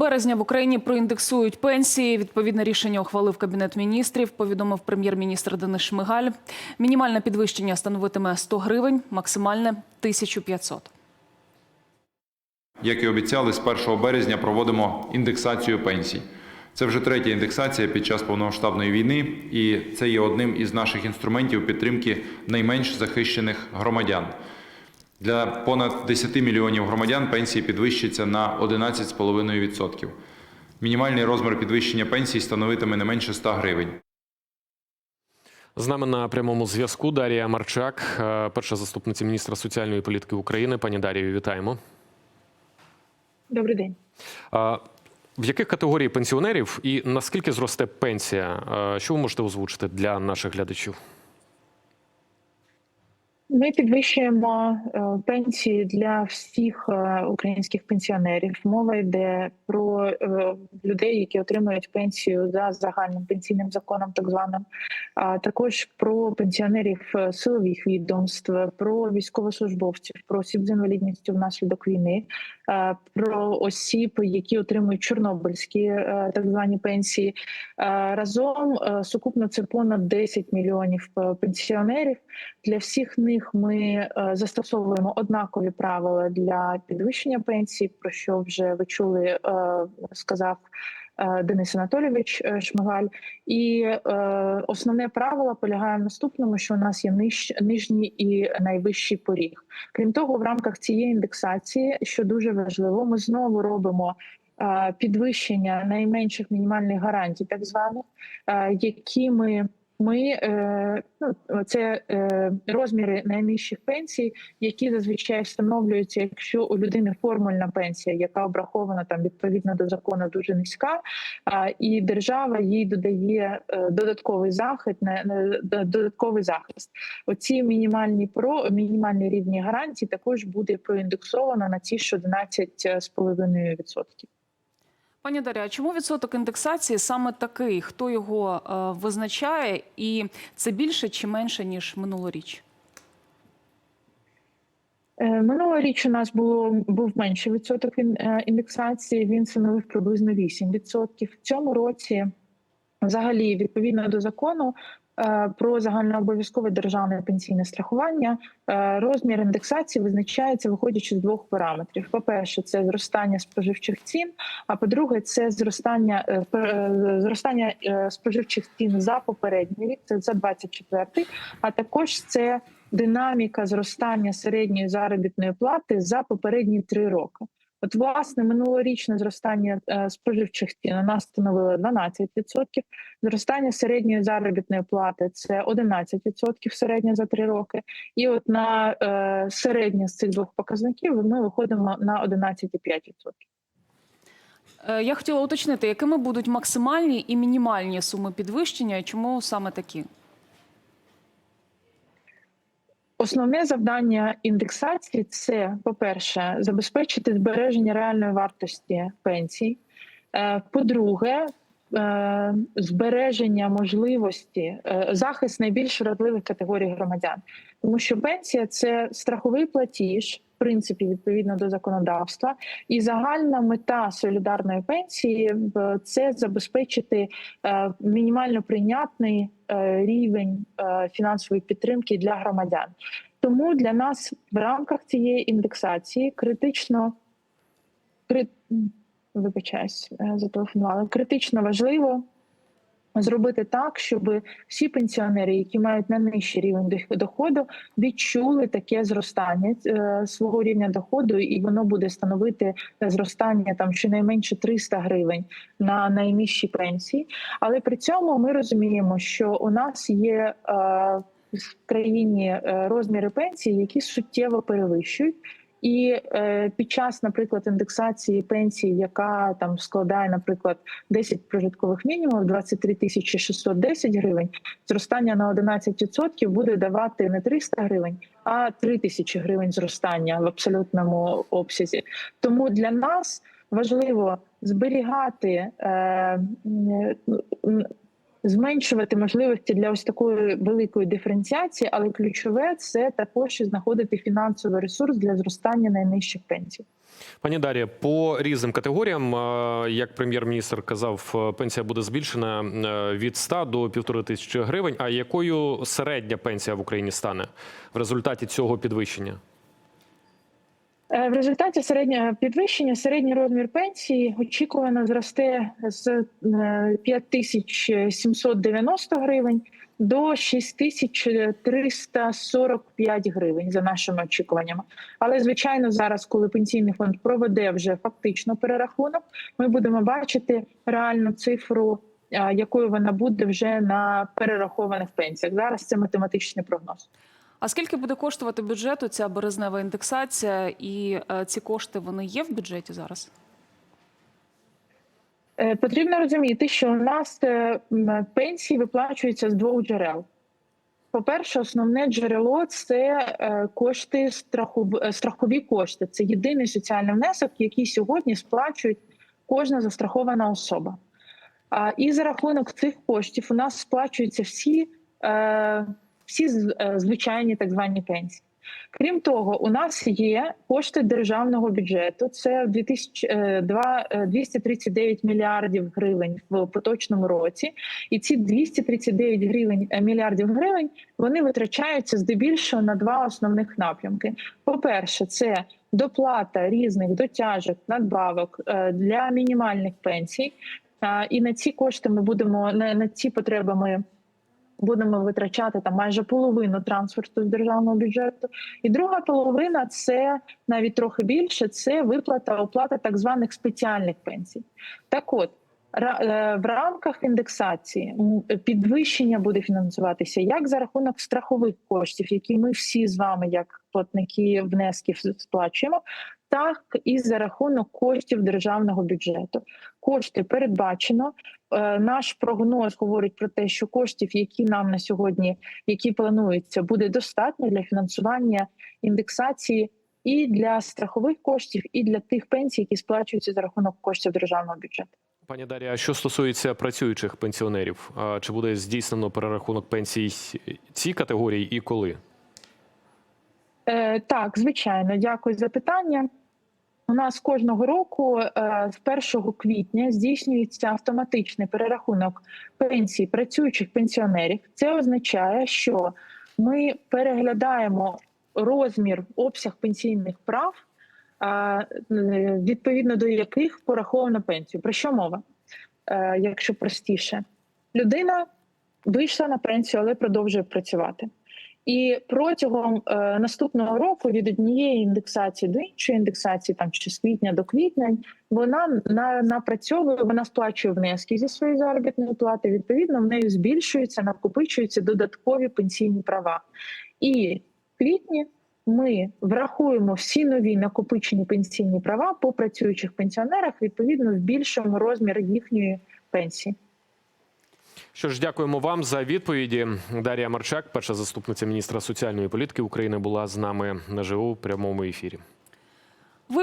Березня в Україні проіндексують пенсії. Відповідне рішення ухвалив Кабінет міністрів, повідомив прем'єр-міністр Денис Шмигаль. Мінімальне підвищення становитиме 100 гривень, максимальне – 1500. Як і обіцяли, з 1 березня проводимо індексацію пенсій. Це вже третя індексація під час повномасштабної війни, і це є одним із наших інструментів підтримки найменш захищених громадян. Для понад 10 мільйонів громадян пенсії підвищаться на 11,5%. Мінімальний розмір підвищення пенсій становитиме не менше 100 гривень. З нами на прямому зв'язку Дарія Марчак, е, перша заступниця міністра соціальної політики України. Пані Дарію, вітаємо. Добрий день. В яких категорій пенсіонерів і наскільки зросте пенсія? Е, Що ви можете озвучити для наших глядачів? Ми підвищуємо е, пенсії для всіх е, українських пенсіонерів. Мова йде про е, людей, які отримують пенсію за загальним пенсійним законом, так званим, а також про пенсіонерів е, силових відомств, про військовослужбовців, про осіб з інвалідністю внаслідок війни, е, про осіб, які отримують чорнобильські е, так звані пенсії. Разом сукупно це понад 10 мільйонів пенсіонерів. Для всіх них ми застосовуємо однакові правила для підвищення пенсій, про що вже ви чули, сказав Денис Анатолійович е, Шмигаль. І е, основне правило полягає в наступному: що у нас є ниж, нижній і найвищий поріг. Крім того, в рамках цієї індексації, що дуже важливо, ми знову робимо. е, Підвищення найменших мінімальних гарантій, так званих, е, які ми ми е, ну, це е, розміри найнижчих пенсій, які зазвичай встановлюються, якщо у людини формульна пенсія, яка обрахована там відповідно до закону, дуже низька, і держава їй додає е, додатковий захист, додатковий захист. Оці мінімальні про мінімальні рівні гарантій також буде проіндексовано на ці ж 11,5%. Пані Дар'я, чому відсоток індексації саме такий? Хто його е, визначає? І це більше чи менше, ніж минулоріч? Е, Минулоріч у нас було був менший відсоток е, індексації. Він становив приблизно 8%. В цьому році, взагалі, відповідно до закону про загальнообов'язкове державне пенсійне страхування, е, розмір індексації визначається виходячи з двох параметрів: по-перше, це зростання споживчих цін. А по-друге, це зростання е, е, зростання е, споживчих цін за попередній рік, це за 24-й, а також це динаміка зростання середньої заробітної плати за попередні три роки. От, власне, минулорічне зростання е, споживчих цін у нас становило 12%, зростання середньої заробітної плати це 11% середньо за три роки. І от на е, середнє з цих двох показників ми виходимо на 11,5%. Е, Я хотіла уточнити, якими будуть максимальні і мінімальні суми підвищення, і чому саме такі? Основне завдання індексації це, по-перше, забезпечити збереження реальної вартості пенсій. Е, По-друге, е, збереження можливості е, захист найбільш вразливих категорій громадян, тому що пенсія це страховий платіж. Принципі, відповідно до законодавства, і загальна мета солідарної пенсії це забезпечити е, мінімально прийнятний е, рівень е, фінансової підтримки для громадян. Тому для нас в рамках цієї індексації критично кри, вибачаюсь, е, зателефонували. Критично важливо зробити так, щоб всі пенсіонери, які мають найнижчий рівень доходу, відчули таке зростання е, свого рівня доходу, і воно буде становити е, зростання там щонайменше 300 гривень на найнижчі пенсії. Але при цьому ми розуміємо, що у нас є е, в країні розміри пенсії, які суттєво перевищують. І е, під час, наприклад, індексації пенсії, яка там складає, наприклад, 10 прожиткових мінімумів, 23 тисячі 610 гривень, зростання на 11% буде давати не 300 гривень, а 3 тисячі гривень зростання в абсолютному обсязі. Тому для нас важливо зберігати е, зменшувати можливості для ось такої великої диференціації, але ключове це також знаходити фінансовий ресурс для зростання найнижчих пенсій. Пані Дар'я, по різним категоріям, е, як прем'єр-міністр казав, е, пенсія буде збільшена е, від 100 до півтори тисячі гривень. А якою середня пенсія в Україні стане в результаті цього підвищення? Е, В результаті середнього підвищення середній розмір пенсії очікувано зросте з е, 5790 гривень до 6345 гривень за нашими очікуваннями. Але звичайно, зараз, коли пенсійний фонд проведе вже фактично перерахунок, ми будемо бачити реальну цифру, е, якою вона буде вже на перерахованих пенсіях. Зараз це математичний прогноз. А скільки буде коштувати бюджету ця березнева індексація? І е, ці кошти вони є в бюджеті зараз? Е, Потрібно розуміти, що у нас е, пенсії виплачуються з двох джерел. По-перше, основне джерело це кошти страхові кошти. Це єдиний соціальний внесок, який сьогодні сплачують кожна застрахована особа. І за рахунок цих коштів у нас сплачуються всі, всі е, звичайні так звані пенсії. Крім того, у нас є кошти державного бюджету. Це 2002, е, 239 мільярдів гривень в поточному році. І ці 239 гривень е, мільярдів гривень вони витрачаються здебільшого на два основних напрямки. По-перше, це доплата різних дотяжок, надбавок е, для мінімальних пенсій. І на ці кошти ми будемо на ці потреби ми будемо витрачати там майже половину трансферту з державного бюджету. І друга половина це навіть трохи більше. Це виплата оплата так званих спеціальних пенсій. Так от. Е, В рамках індексації підвищення буде фінансуватися як за рахунок страхових коштів, які ми всі з вами, як платники внесків, сплачуємо, так і за рахунок коштів державного бюджету. Кошти передбачено. Е, Наш прогноз говорить про те, що коштів, які нам на сьогодні, які плануються, буде достатньо для фінансування індексації і для страхових коштів, і для тих пенсій, які сплачуються за рахунок коштів державного бюджету. Пані Дар'я, а що стосується працюючих пенсіонерів, чи буде здійснено перерахунок пенсій цій категорії і коли? Е, так, звичайно, дякую за питання. У нас кожного року е, з 1 квітня здійснюється автоматичний перерахунок пенсій працюючих пенсіонерів. Це означає, що ми переглядаємо розмір, обсяг пенсійних прав, відповідно до яких пораховано пенсію. Про що мова? Е, Якщо простіше, людина вийшла на пенсію, але продовжує працювати. І протягом е, наступного року від однієї індексації до іншої індексації, там чи з квітня до квітня, вона на, напрацьовує, вона сплачує внески зі своєї заробітної плати. Відповідно, в неї збільшуються, накопичуються додаткові пенсійні права. І в квітні ми врахуємо всі нові накопичені пенсійні права по працюючих пенсіонерах, відповідно, збільшуємо розмір їхньої пенсії. Що ж, дякуємо вам за відповіді. Дар'я Марчак, перша заступниця міністра соціальної політики України, була з нами наживо у прямому ефірі.